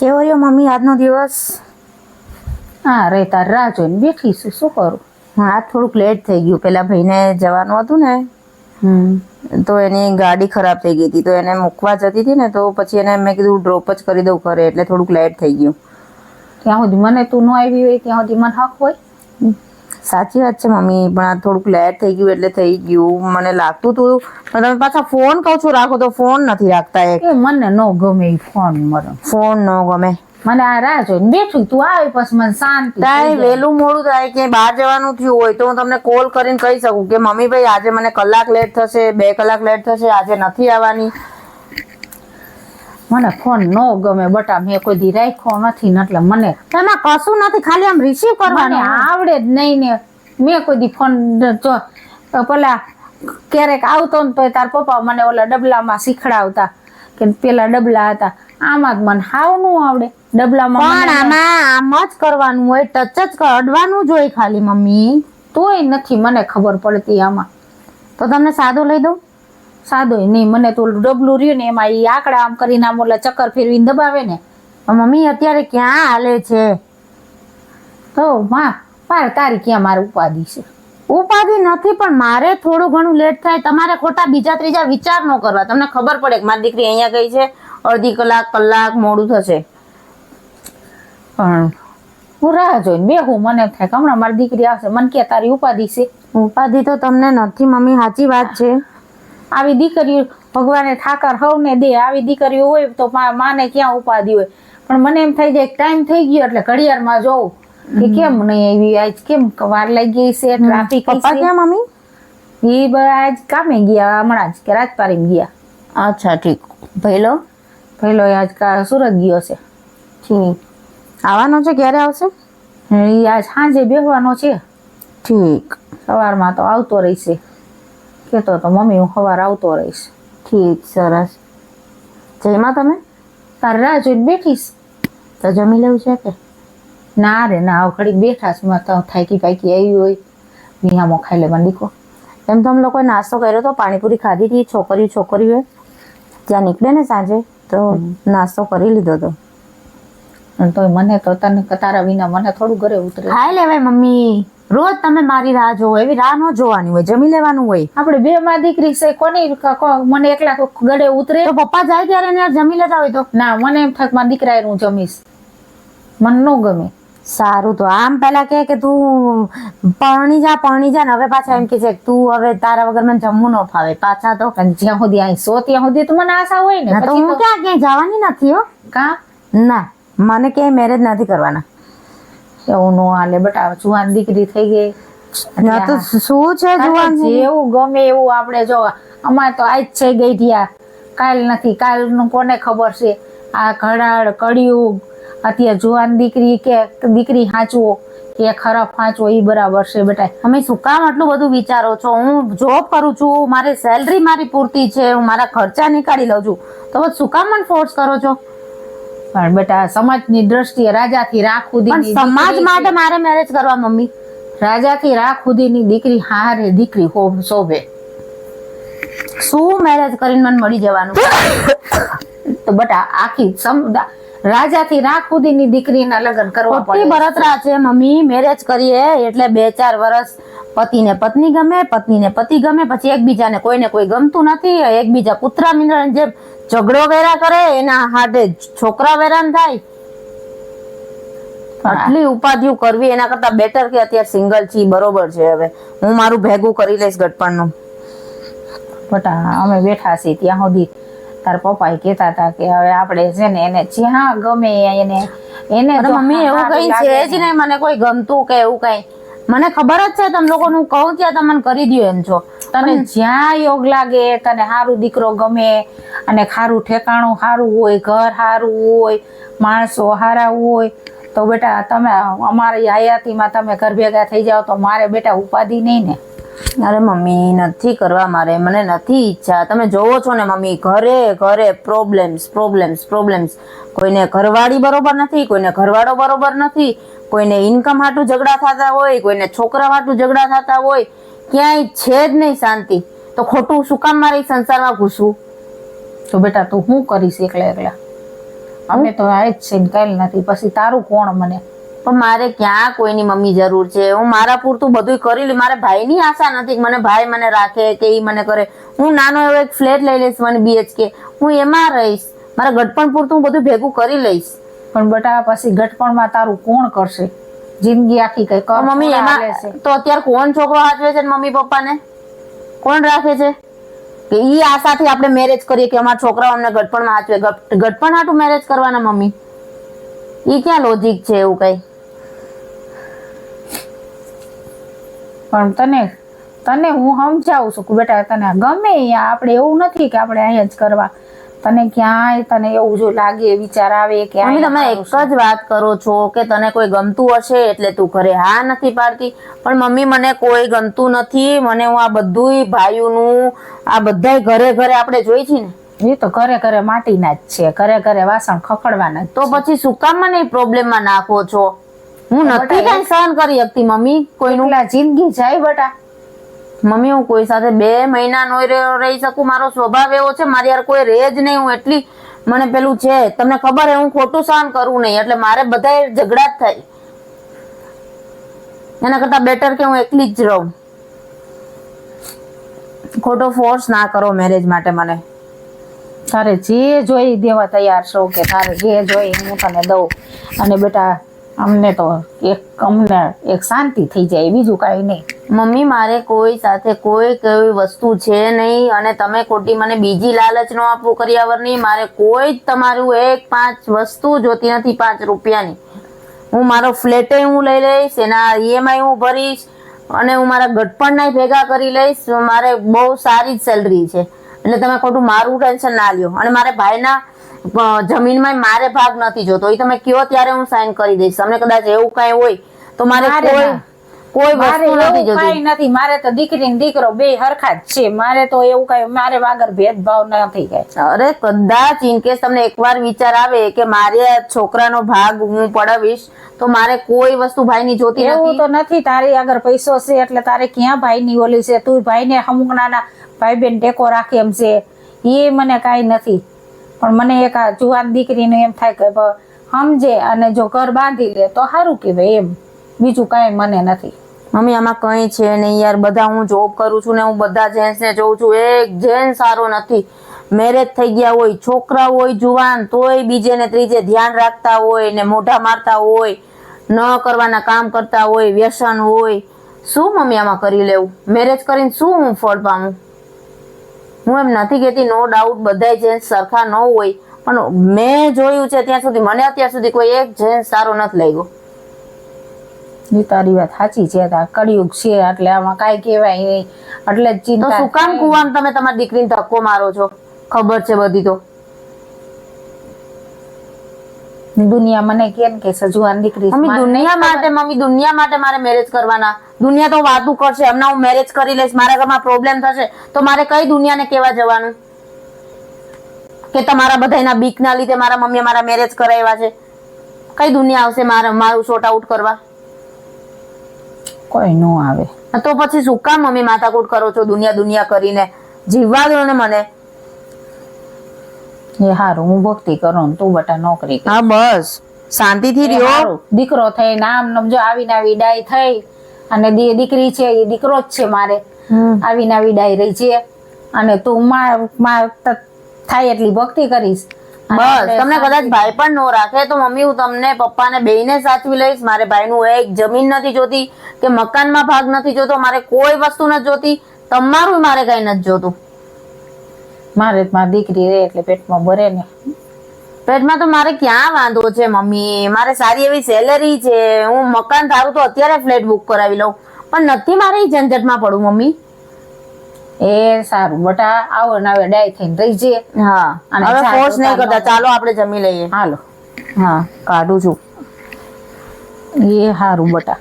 કેવો રહ્યો મમ્મી આજનો દિવસ? હા રે તાર રાહ જોઈને બેઠી છું. શું કરું? હા આજ થોડુંક લેટ થઈ ગયું. પેલા ભાઈને જવાનું હતું ને તો એની ગાડી ખરાબ થઈ ગઈ હતી. તો એને મૂકવા જતી હતી ને તો પછી એને મેં કીધું ડ્રોપ જ કરી દઉં ઘરે. એટલે થોડુંક લેટ થઈ ગયું. ત્યાં સુધી મને તું ન આવી હોય ત્યાં સુધી મને હક હોય? સાચી વાત છે મમ્મી પણ આ થોડુંક લેટ થઈ ગયું એટલે થઈ ગયું. મને લાગતું હતું પણ તમે પાછા ફોન કહો છો રાખો તો ફોન નથી રાખતા એક. એ મને ન ગમે ફોન મને ફોન ન ગમે. મને આ રાહ જોઈને બેઠું તું આવે પછી મને શાંતિ થઈ વહેલું મોડું થાય કે બહાર જવાનું થયું હોય તો હું તમને કોલ કરીને કહી શકું કે મમ્મી ભાઈ આજે મને કલાક લેટ થશે બે કલાક લેટ થશે આજે નથી આવવાની. મને ફોન ન ગમે બટા મેં કોઈ દી રાખ્યો નથી ને એટલે મને એમાં કશું નથી ખાલી આમ રિસીવ કરવાની આવડે જ નહીં ને. મેં કોઈ દી ફોન પેલા ક્યારેક આવતો ને તો તાર પપ્પા મને ઓલા ડબલામાં શીખડાવતા કે પેલા ડબલા હતા. આમાં જ મને હાવનું આવડે. ડબલામાં પણ આમાં આમ જ કરવાનું હોય ટચ જ અડવાનું જ હોય ખાલી મમ્મી. તોય નથી મને ખબર પડતી આમાં. તો તમને સાદો લઈ દઉં? સાદો નહીં. મને તો ડબલું રહ્યું ને એમાં એ આંકડા આમ કરીને આમ ઓલા ચક્કર ફેરવીને દબાવે ને. મમ્મી અત્યારે ક્યાં હાલે છે? તો માં, મારે તારી ક્યાં મારે ઉપાધિ છે? ઉપાધિ નથી, પણ મારે થોડું ઘણું લેટ થાય. તમારે ખોટા બીજા ત્રીજા વિચાર ન કરવા. તમને ખબર પડે કે મારી દીકરી અહીંયા ગઈ છે. અડધી કલાક કલાક મોડું થશે. પણ હું રાહ જોઈને બેહું. મને થાય હમણાં મારી દીકરી આવશે. મને કે તારી ઉપાધિ છે? ઉપાધિ તો તમને નથી, મમ્મી. સાચી વાત છે. આવી દીકરીઓ ભગવાને ઠાકર હવને દે આવી દીકરીઓ હોય તો માને ક્યાં ઉપાધિ હોય? પણ મને એમ થઈ જાય ટાઈમ થઈ ગયો એટલે ઘડિયાળમાં જોઉં કે કેમ નહીં આવી આજ કેમ વાર લાગી ગઈ છે ટ્રાફિક પપ્પા ક્યાં મમ્મી? એ આજ કામે ગયા હમણાં જ કે રાજપારી ગયા. અચ્છા ઠીક. ભૈલો? ભૈલો આજ કા સુરત ગયો છે. ઠીક. આવવાનો છે ક્યારે આવશે? એ આજ સાંજે બેસવાનો છે. ઠીક. સવારમાં તો આવતો રહીશે. કહેતો તો મમ્મી હું સવાર આવતો રહીશ. ઠીક સરસ. જયમાં તમે? તારે રાહ જોઈને બેઠીશ. તો જમી લેવું છે કે? ના રે ના આવ ખડી બેઠા છે માં તો થાકી પાકી આવી હોય. વિહામો ખાઈ લે દીકો એમ તો અમે લોકોએ નાસ્તો કર્યો તો પાણીપુરી ખાધી હતી છોકરીઓ છોકરીઓએ ત્યાં નીકળે ને સાંજે તો નાસ્તો કરી લીધો તો. તો મને તો તને તારા વિના મને થોડું ઘરે ઉતરે. ખાઈ લેવાય મમ્મી. રોજ તમે મારી રાહ જોવો એવી રાહ ન જોવાની હોય જમી લેવાનું હોય. આપણે બે માં દીકરી છે કોની મને એકલા ગળે ઉતરે? તો પપ્પા જાય ત્યારે એને જમી લેતા હોય તો? ના મને એમ થાય મારા દીકરા હું જમીશ. મને ન ગમે. સારું તો આમ પેલા કે કે તું પરણી જા પરણી જા ને હવે પાછા એમ કે છે કે તું હવે તારા વગર મને જમવું ન ફાવે. પાછા તો જ્યાં સુધી અહીં સો ત્યાં સુધી તો મને આશા હોય ને તો હું ક્યાં ક્યાંય જવાની નથી હો. કા? ના મને ક્યાંય મેરેજ નથી કરવાના. એવું નો હાલે બટ જુવાન દીકરી થઈ ગઈ. ના તો શું છે જુવાન જેવું ગમે એવું આપણે જો અમારે તો આજ છે ગઈ થયા. કાલ નથી કાલનું કોને ખબર છે? આ ઘડાળ કડિયું અત્યારે જુવાન દીકરી કે દીકરી હાંચવો કે ખરાબ હાંચવો એ બરાબર છે બેટા અમે શું કામ આટલું બધું વિચારો છો? હું જોબ કરું છું મારી સેલરી મારી પૂરતી છે હું મારા ખર્ચા નીકાળી લઉં છું. તો શું કામ મને ફોર્સ કરો છો? પણ બેટા સમાજની દ્રષ્ટિએ રાજાથી રાખ પણ સુધીની સમાજ માટે મારે મેરેજ કરવા મમ્મી. રાજાથી રાખ સુધીની દીકરી હારે દીકરી હો- શોભે. શું મેરેજ કરીને મને મળી જવાનું? તો બટા આખી રાજાથી રાખ સુધીની દીકરીના લગ્ન કરવા પડે. બરતરા છે મમ્મી. મેરેજ કરીએ એટલે બે ચાર વર્ષ પતિને પત્ની ગમે પત્નીને પતિ ગમે પછી એકબીજાને કોઈને કોઈ ગમતું નથી. એકબીજા કૂતરા મિલન જેમ ઝઘડો વેરા કરે એના હાથે છોકરા વેરાન થાય. આટલી ઉપાધિઓ કરવી એના કરતા બેટર કે અત્યારે સિંગલ છી બરોબર છે હવે. હું મારું ભેગું કરી લઈશ ગટપણનું બટા અમે બેઠા છીએ ત્યાં સુધી તાર પપ્પા કહેતા હતા કે હવે આપણે છે ને એને જ્યાં ગમે એને એને મમ્મી એવું કઈ છે જ નહીં મને કોઈ ગમતું કે એવું કઈ. મને ખબર જ છે તમે લોકોનું કહું ત્યાં તમને કરી દો એમ છો. તને જ્યાં યોગ લાગે તને સારું દીકરો ગમે અને ખારું ઠેકાણું સારું હોય ઘર સારું હોય માણસો સારા હોય તો બેટા તમે અમારી હયાતીમાં તમે ઘર ભેગા થઈ જાઓ તો મારે બેટા ઉપાધિ નહીં ને. અરે મમ્મી નથી કરવા મારે મને નથી ઈચ્છા. તમે જોવો છો ને મમ્મી ઘરે ઘરે પ્રોબ્લેમ્સ પ્રોબ્લેમ્સ પ્રોબ્લેમ્સ કોઈને ઘરવાળી બરોબર નથી કોઈને ઘરવાળો બરોબર નથી કોઈને ઇન્કમ હાટું ઝઘડા થતા હોય કોઈને છોકરા હાટું ઝઘડા થતા હોય. ક્યાંય છે જ નહીં શાંતિ. તો ખોટું શું કામ મારે સંસારમાં ઘૂસવું? તો બેટા તું હું કરીશ એકલા એકલા? અમે તો આ જ છે કાંઈ નથી, પછી તારું કોણ મને? પણ મારે ક્યાં કોઈની મમ્મી જરૂર છે? હું મારા પૂરતું બધું કરી લઉં. મારે ભાઈની આશા નથી મને ભાઈ મને રાખે કે એ મને કરે. હું નાનો એવો એક ફ્લેટ લઈ લઈશ મને બીએચકે હું એમાં રહીશ. મારા ગટપણ પૂરતું હું બધું ભેગું કરી લઈશ. પણ બટા પછી ગટપણમાં તારું કોણ કરશે? જિંદગી આખી કઈ કર. મમ્મી એમાં તો અત્યારે કોણ છોકરો હાચવે છે મમ્મી પપ્પાને? કોણ રાખે છે? કે ઈ આશાથી આપણે મેરેજ કરીએ કે અમારા છોકરાઓ અમને ગટપણમાં હાચવે. ગટ- ગટપણ હાટું મેરેજ કરવાના મમ્મી? ઈ ક્યાં લોજિક છે એવું કઈ? પણ તને તને હું સમજાવું છું બેટા તને ગમે અહીંયા આપણે એવું નથી કે આપણે અહીંયા જ કરવા. તને ક્યાંય તને એવું જો લાગે વિચાર આવે કે મમ્મી તમે એક જ વાત કરો છો કે તને કોઈ ગમતું હશે એટલે તું ઘરે હા નથી પાડતી. પણ મમ્મી મને કોઈ ગમતું નથી. મને હું આ બધુંય ભાઈઓનું આ બધાય ઘરે ઘરે આપણે જોઈ છે ને. એ તો ઘરે ઘરે માટીના જ છે. ઘરે ઘરે વાસણ ખખડવાના તો પછી શું કામ મને પ્રોબ્લેમમાં નાખો છો? હું નથી કઈ સહન કરી શકતી મમ્મી કોઈનું? જિંદગી જાય બટા. મમ્મી, હું કોઈ સાથે બે મહિના નો રહી શકું? મારો સ્વભાવ એવો છે, મારી યાર કોઈ રહે જ નહીં, હું એટલી, મને પેલું છે, તમને ખબર હે, હું ખોટું સહન કરું નહીં, એટલે મારે બધાય ઝઘડા જ થાય. એના કરતા બેટર કે હું એકલી જ રહું. ખોટો ફોર્સ ના કરો મેરેજ માટે મને. તારે જે જોઈ દેવા તૈયાર છો કે તારે જે જોઈ હું તને દઉં. અને બેટા અમને તો એક અમને એક શાંતિ થઈ જાય બીજું કાંઈ નહીં. મમ્મી, મારે કોઈ સાથે કોઈ કઈ વસ્તુ છે નહીં અને તમે ખોટી મને બીજી લાલચ નો આપવું કર્યાવરની મારે કોઈ જ તમારું એક પાંચ વસ્તુ જોતી નથી, પાંચ રૂપિયાની. હું મારો ફ્લેટે હું લઈ લઈશ, એના ઈએમઆઈ હું ભરીશ અને હું મારા ગટપણના ભેગા કરી લઈશ. મારે બહુ સારી જ સેલરી છે. એટલે તમે ખોટું મારું ટેન્શન ના લ્યો. અને મારે ભાઈના જમીનમાં મારે ભાગ નથી જોતો. એ તમે કયો ત્યારે હું સાઈન કરી દઈશ. તમને કદાચ એવું કઈ હોય તો મારે કોઈ કોઈ વસ્તુ નથી જોતી. નથી. મારે તો દીકરી ને દીકરો બે હરખા જ છે. મારે તો એવું કઈ મારે વાગર ભેદભાવ નથી કઈ. અરે કદાચ ઇનકેસ તમને એકવાર વિચાર આવે કે મારે છોકરાનો ભાગ હું પડાવીશ તો મારે કોઈ વસ્તુ ભાઈ ની જોતી એવું તો નથી. તારી આગળ પૈસો છે એટલે તારે ક્યાં ભાઈ ની ઓલી છે? તું ભાઈને અમુક નાના ભાઈ બેન ટેકો રાખે એમ છે. એ મને કાઈ નથી. પણ મને એક આ જુવાન દીકરીને એમ થાય કે સમજે અને જો ઘર બાંધી લે તો સારું કહેવાય એમ. બીજું કાંઈ મને નથી. મમ્મી, આમાં કઈ છે નહીં યાર. બધા હું જોબ કરું છું ને હું બધા જેન્ટ્સ ને જોઉં છું. એક જેન્ટ્સ સારો નથી. મેરેજ થઈ ગયા હોય, છોકરા હોય, જુવાન, તોય બીજે ને ત્રીજે ધ્યાન રાખતા હોય ને મોઢા મારતા હોય, ન કરવાના કામ કરતા હોય, વ્યસન હોય. શું મમ્મી આમાં કરી લેવું? મેરેજ કરીને શું હું ફળ પામું? હું એમ નથી કહેતી નો ડાઉટ બધા જેન્ટ્સ સરખા ન હોય પણ મેં જોયું છે ત્યાં સુધી મને અત્યાર સુધી કોઈ એક જેન્ટ્સ સારો નથી લાગ્યો. એ તારી વાત સાચી છે આ કળિયુગ છે એટલે આમાં કાંઈ કહેવાય નહીં. એટલે ચિંતા શું કામ કુવામ તમે તમારી દીકરીને ધક્કો મારો છો? ખબર છે બધી તો. દુનિયા મને કેમ કે સજુવાન દીકરી મમ્મી દુનિયા માટે મમ્મી દુનિયા માટે મારે મેરેજ કરવાના. દુનિયા તો વાતું કરશે. હમણાં હું મેરેજ કરી લઈશ. મારા ઘરમાં પ્રોબ્લેમ થશે. તો મારે કઈ દુનિયાને કેવા જવાનું? કે તમારા બધાના બીક ના લીધે મારા મમ્મીએ મારા મેરેજ કરાવ્યા છે. કઈ દુનિયા આવશે મારા મારું શોર્ટ આઉટ કરવા? કોઈ નો આવે. તો પછી શું? કામ મમ્મી માથાકૂટ કરો છો દુનિયા દુનિયા કરીને? જીવવા દો ને મને. એ હારું હું ભક્તિ કરું તું બટા નોકરી કર. હા બસ. શાંતિથી રહ્યો? દીકરો થઈ નામ નમજો આવીને આવી ડાય થઈ. અને દીકરી છે એ દીકરો જ છે મારે. આવીને આવી ડાય રહી છે. અને તું માર થાય એટલી ભક્તિ કરીશ. બસ. તમને કદાચ ભાઈ પણ નો રાખે તો મમ્મી હું તમને પપ્પાને બેને સાચવી લઈશ. મારે ભાઈનું એક જમીન નથી જોતી કે મકાનમાં ભાગ નથી જોતો મારે કોઈ વસ્તુ નથી જોતી. તમારું મારે કઈ નથી જોતું. મારે મારી દીકરી રહે એટલે પેટમાં ભરે ને. પેટમાં તો મારે ક્યાં વાંધો છે મમ્મી? મારે સારી એવી સેલેરી છે. હું મકાન ધારું તો અત્યારે ફ્લેટ બુક કરાવી લઉં. પણ નથી મારે ઈ ઝંઝટમાં પડું મમ્મી. એ સારું. બટા આવો ને હવે ડાય થઈને રહી જઈએ. હા. અને હવે ફોર્સ નહીં કરતા. ચાલો આપણે જમી લઈએ. હાલો. હા કાઢું છું. એ સારું બટા.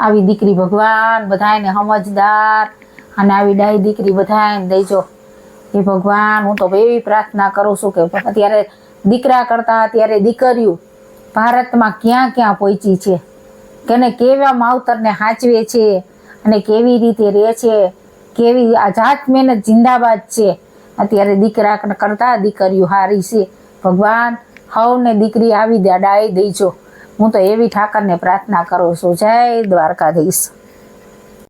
આવી દીકરી ભગવાન બધાયને સમજદાર. અને આવી ડાય દીકરી બધાયને દેજો. એ ભગવાન, હું તો એવી પ્રાર્થના કરું છું કે અત્યારે દીકરા કરતા અત્યારે દીકરીઓ ભારતમાં ક્યાં ક્યાં પહોંચી છે? કેને કેવા માવતરને સાચવે છે અને કેવી રીતે રહે છે? કેવી આ જાત મહેનત જિંદાબાદ છે. અત્યારે દીકરા કરતા દીકરીઓ હારી છે. ભગવાન, હવને દીકરી આવી દે ડાઈ દઈજો હું તો એવી ઠાકરને પ્રાર્થના કરું છું. જય દ્વારકાધીશ.